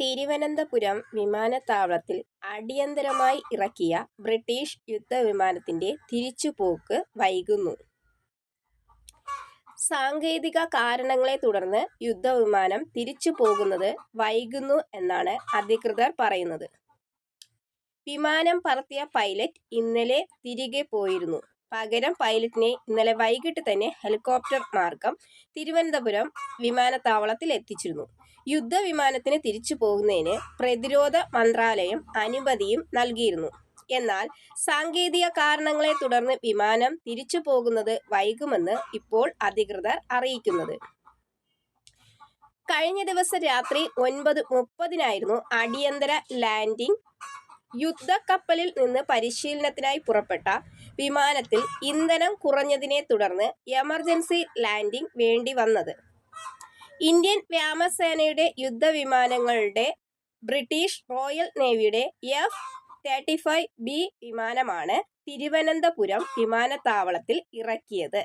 തിരുവനന്തപുരം വിമാനത്താവളത്തിൽ അടിയന്തരമായി ഇറക്കിയ ബ്രിട്ടീഷ് യുദ്ധവിമാനത്തിന്റെ തിരിച്ചുപോക്ക് വൈകുന്നു. സാങ്കേതിക കാരണങ്ങളെ തുടർന്ന് യുദ്ധവിമാനം തിരിച്ചു പോകുന്നത് വൈകുന്നു എന്നാണ് അധികൃതർ പറയുന്നത്. വിമാനം പറത്തിയ പൈലറ്റ് ഇന്നലെ തിരികെ പോയിരുന്നു. പകരം പൈലറ്റിനെ ഇന്നലെ വൈകിട്ട് തന്നെ ഹെലികോപ്റ്റർ മാർഗം തിരുവനന്തപുരം വിമാനത്താവളത്തിൽ എത്തിച്ചിരുന്നു യുദ്ധവിമാനത്തിന് തിരിച്ചുപോകുന്നതിന് പ്രതിരോധ മന്ത്രാലയം അനുമതിയും നൽകിയിരുന്നു. എന്നാൽ സാങ്കേതിക കാരണങ്ങളെ തുടർന്ന് വിമാനം തിരിച്ചു പോകുന്നത് വൈകുമെന്ന് ഇപ്പോൾ അധികൃതർ അറിയിക്കുന്നത്. കഴിഞ്ഞ ദിവസം രാത്രി ഒൻപത് മുപ്പതിനായിരുന്നു അടിയന്തര ലാൻഡിങ്. യുദ്ധക്കപ്പലിൽ നിന്ന് പരിശീലനത്തിനായി പുറപ്പെട്ട വിമാനത്തിൽ ഇന്ധനം കുറഞ്ഞതിനെ തുടർന്ന് എമർജൻസി ലാൻഡിംഗ് വേണ്ടി വന്നത് ഇന്ത്യൻ വ്യോമസേനയുടെ യുദ്ധവിമാനങ്ങളുടെ ബ്രിട്ടീഷ് റോയൽ നേവിയുടെ എഫ് തേർട്ടി ഫൈവ് ബി വിമാനമാണ് തിരുവനന്തപുരം വിമാനത്താവളത്തിൽ ഇറക്കിയത്.